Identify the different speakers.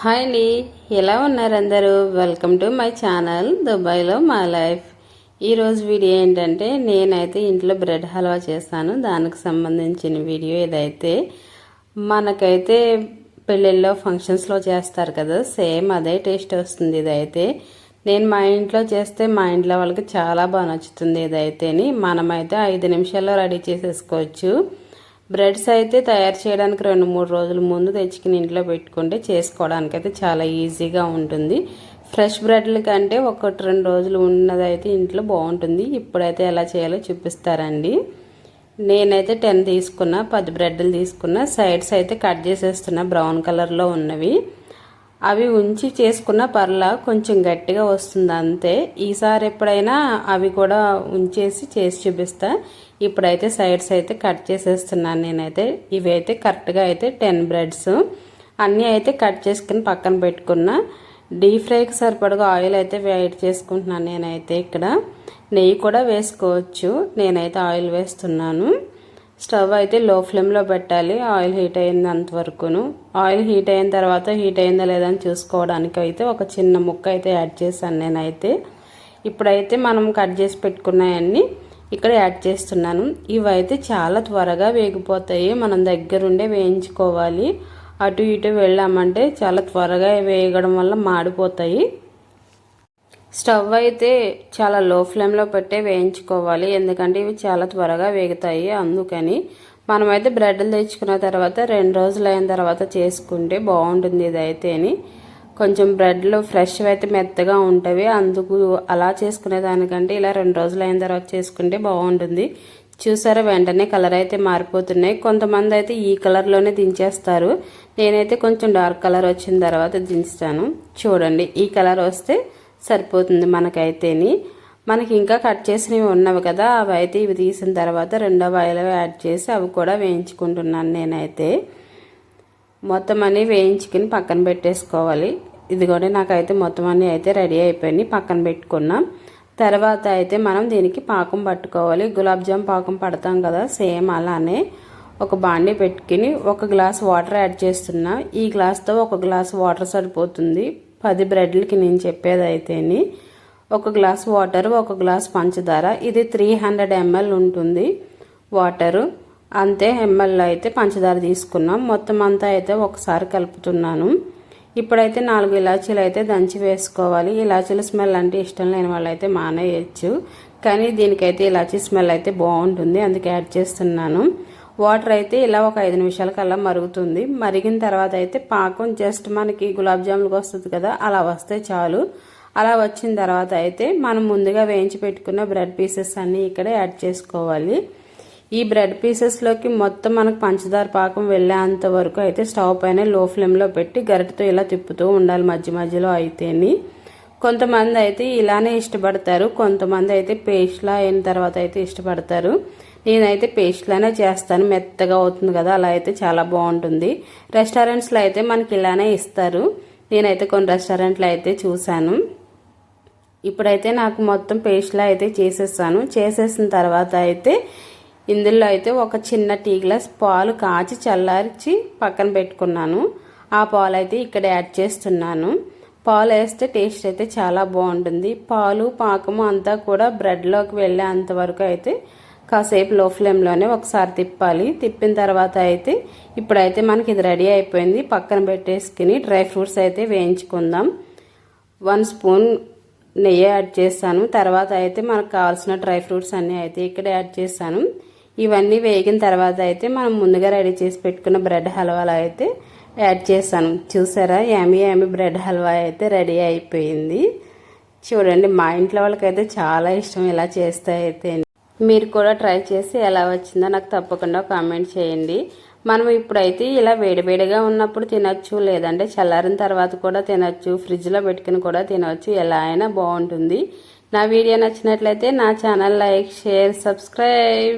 Speaker 1: Hi అండి. ఎలా ఉన్నారు అందరూ? వెల్కమ్ టు మై ఛానల్ దుబాయ్లో మా లైఫ్ ఈరోజు వీడియో ఏంటంటే నేనైతే ఇంట్లో బ్రెడ్ హల్వా చేస్తాను. దానికి సంబంధించిన వీడియో ఇదైతే మనకైతే పెళ్ళిళ్ళలో ఫంక్షన్స్లో చేస్తారు కదా సేమ్ అదే టేస్ట్ వస్తుంది ఇదైతే. నేను మా ఇంట్లో చేస్తే మా ఇంట్లో వాళ్ళకి చాలా బాగా నచ్చుతుంది ఇదైతేని. మనమైతే ఐదు నిమిషాల్లో రెడీ చేసేసుకోవచ్చు. బ్రెడ్స్ అయితే తయారు చేయడానికి రెండు మూడు రోజుల ముందు తెచ్చుకుని ఇంట్లో పెట్టుకుంటే చేసుకోవడానికి అయితే చాలా ఈజీగా ఉంటుంది. ఫ్రెష్ బ్రెడ్ల కంటే ఒకటి రెండు రోజులు ఉన్నదైతే ఇంట్లో బాగుంటుంది. ఇప్పుడైతే ఎలా చేయాలో చూపిస్తారండి. నేనైతే టెన్ తీసుకున్నా పది బ్రెడ్లు తీసుకున్నా సైడ్స్ అయితే కట్ చేసేస్తున్నా బ్రౌన్ కలర్లో ఉన్నవి. అవి ఉంచి చేసుకున్న పర్లా కొంచెం గట్టిగా వస్తుంది అంతే. ఈసారి ఎప్పుడైనా అవి కూడా ఉంచేసి చేసి చూపిస్తా. ఇప్పుడైతే సైడ్స్ అయితే కట్ చేసేస్తున్నాను నేనైతే. ఇవి అయితే కరెక్ట్గా అయితే టెన్ బ్రెడ్స్. అన్నీ అయితే కట్ చేసుకుని పక్కన పెట్టుకున్న. డీప్ ఫ్రైకి సరిపడగా ఆయిల్ అయితే వేడి చేసుకుంటున్నాను నేనైతే ఇక్కడ. నెయ్యి కూడా వేసుకోవచ్చు. నేనైతే ఆయిల్ వేస్తున్నాను. స్టవ్ అయితే లో ఫ్లేమ్లో పెట్టాలి. ఆయిల్ హీట్ అయింది అంతవరకును ఆయిల్ హీట్ అయిన తర్వాత హీట్ అయిందా లేదా అని చూసుకోవడానికి అయితే ఒక చిన్న ముక్క అయితే యాడ్ చేశాను నేనైతే. ఇప్పుడైతే మనం కట్ చేసి పెట్టుకున్నాయన్నీ ఇక్కడ యాడ్ చేస్తున్నాను. ఇవైతే చాలా త్వరగా వేగిపోతాయి. మనం దగ్గరుండే వేయించుకోవాలి. అటు ఇటు వెళ్ళామంటే చాలా త్వరగా వేయడం వల్ల మాడిపోతాయి. స్టవ్ అయితే చాలా లో ఫ్లేమ్లో పెట్టే వేయించుకోవాలి. ఎందుకంటే ఇవి చాలా త్వరగా వేగుతాయి. అందుకని మనమైతే బ్రెడ్లు తెచ్చుకున్న తర్వాత రెండు రోజులు అయిన తర్వాత చేసుకుంటే బాగుంటుంది ఇదైతేని కొంచెం బ్రెడ్లు ఫ్రెష్ అయితే మెత్తగా ఉంటాయి అందుకు అలా చేసుకునే దానికంటే ఇలా రెండు రోజులు అయిన తర్వాత చేసుకుంటే బాగుంటుంది. చూసారా? వెంటనే కలర్ అయితే మారిపోతున్నాయి. కొంతమంది అయితే ఈ కలర్లోనే దించేస్తారు. నేనైతే కొంచెం డార్క్ కలర్ వచ్చిన తర్వాత దించుతాను. చూడండి ఈ కలర్ వస్తే సరిపోతుంది మనకైతేని. మనకి ఇంకా కట్ చేసినవి ఉన్నవి కదా అవి అయితే ఇవి తీసిన తర్వాత రెండో వాయిలో యాడ్ చేసి అవి కూడా వేయించుకుంటున్నాను నేనైతే. మొత్తం అన్నీ వేయించుకుని పక్కన పెట్టేసుకోవాలి. ఇదిగోండి నాకైతే మొత్తం అన్నీ అయితే రెడీ అయిపోయినాయి పక్కన పెట్టుకున్నాం. తర్వాత అయితే మనం దీనికి పాకం పట్టుకోవాలి. గులాబ్జామ్ పాకం పడతాం కదా సేమ్ అలానే ఒక బాండి పెట్టుకుని ఒక గ్లాస్ వాటర్ యాడ్ చేస్తున్నా. ఈ గ్లాస్తో ఒక గ్లాస్ వాటర్ సరిపోతుంది. పది బ్రెడ్లకి నేను చెప్పేది అయితేని ఒక గ్లాస్ వాటర్ ఒక గ్లాస్ పంచదార. ఇది త్రీ హండ్రెడ్ ఎంఎల్ ఉంటుంది వాటరు. అంతే ఎంఎల్ అయితే పంచదార తీసుకున్నాం. మొత్తం అంతా అయితే ఒకసారి కలుపుతున్నాను. ఇప్పుడైతే నాలుగు ఇలాచీలు అయితే దంచి వేసుకోవాలి. ఇలాచీల స్మెల్ అంటే ఇష్టం లేని వాళ్ళు అయితే మానేయచ్చు. కానీ దీనికైతే ఇలాచీ స్మెల్ అయితే బాగుంటుంది. అందుకే యాడ్ చేస్తున్నాను. వాటర్ అయితే ఇలా ఒక ఐదు నిమిషాల కల్లా మరుగుతుంది. మరిగిన తర్వాత అయితే పాకం జస్ట్ మనకి గులాబ్ జాములకు వస్తుంది కదా అలా వస్తే చాలు. అలా వచ్చిన తర్వాత అయితే మనం ముందుగా వేయించి పెట్టుకున్న బ్రెడ్ పీసెస్ అన్నీ ఇక్కడ యాడ్ చేసుకోవాలి. ఈ బ్రెడ్ పీసెస్లోకి మొత్తం మనకు పంచదార పాకం వెళ్ళేంత వరకు అయితే స్టవ్ పైన లో ఫ్లేమ్లో పెట్టి గరిటతో ఇలా తిప్పుతూ ఉండాలి మధ్య మధ్యలో అయితేని. కొంతమంది అయితే ఇలానే ఇష్టపడతారు కొంతమంది అయితే పేస్ట్లా అయిన తర్వాత అయితే ఇష్టపడతారు. నేనైతే పేస్ట్లానే చేస్తాను మెత్తగా అవుతుంది కదా అలా అయితే చాలా బాగుంటుంది. రెస్టారెంట్స్లో అయితే మనకి ఇలానే ఇస్తారు. నేనైతే కొన్ని రెస్టారెంట్లో అయితే చూశాను. ఇప్పుడైతే నాకు మొత్తం పేస్ట్లా అయితే చేసేసాను. చేసేసిన తర్వాత అయితే ఇందులో అయితే ఒక చిన్న టీ గ్లాస్ పాలు కాచి చల్లార్చి పక్కన పెట్టుకున్నాను. ఆ పాలు అయితే ఇక్కడ యాడ్ చేస్తున్నాను. పాలు వేస్తే టేస్ట్ అయితే చాలా బాగుంటుంది. పాలు పాకము అంతా కూడా బ్రెడ్లోకి వెళ్ళే అంతవరకు అయితే కాసేపు లో ఫ్లేమ్లోనే ఒకసారి తిప్పాలి. తిప్పిన తర్వాత అయితే ఇప్పుడైతే మనకి ఇది రెడీ అయిపోయింది. పక్కన పెట్టేసుకుని డ్రై ఫ్రూట్స్ అయితే వేయించుకుందాం. వన్ స్పూన్ నెయ్యి యాడ్ చేస్తాను. తర్వాత అయితే మనకు కావాల్సిన డ్రై ఫ్రూట్స్ అన్నీ అయితే ఇక్కడ యాడ్ చేస్తాను. ఇవన్నీ వేగిన తర్వాత అయితే మనం ముందుగా రెడీ చేసి పెట్టుకున్న బ్రెడ్ హల్వాలో అయితే యాడ్ చేస్తాను. చూసారా? యామీ యామీ బ్రెడ్ హల్వా అయితే రెడీ అయిపోయింది. చూడండి మా ఇంట్లో వాళ్ళకైతే చాలా ఇష్టం ఇలా చేస్తే అయితే. మీరు కూడా ట్రై చేసి ఎలా వచ్చిందో నాకు తప్పకుండా కామెంట్ చేయండి. మనం ఇప్పుడైతే ఇలా వేడివేడిగా ఉన్నప్పుడు తినచ్చు లేదంటే చల్లారిన తర్వాత కూడా తినచ్చు ఫ్రిడ్జ్లో పెట్టుకుని కూడా తినవచ్చు ఎలా అయినా బాగుంటుంది. నా వీడియో నచ్చినట్లయితే నా ఛానల్ లైక్ షేర్ సబ్స్క్రైబ్.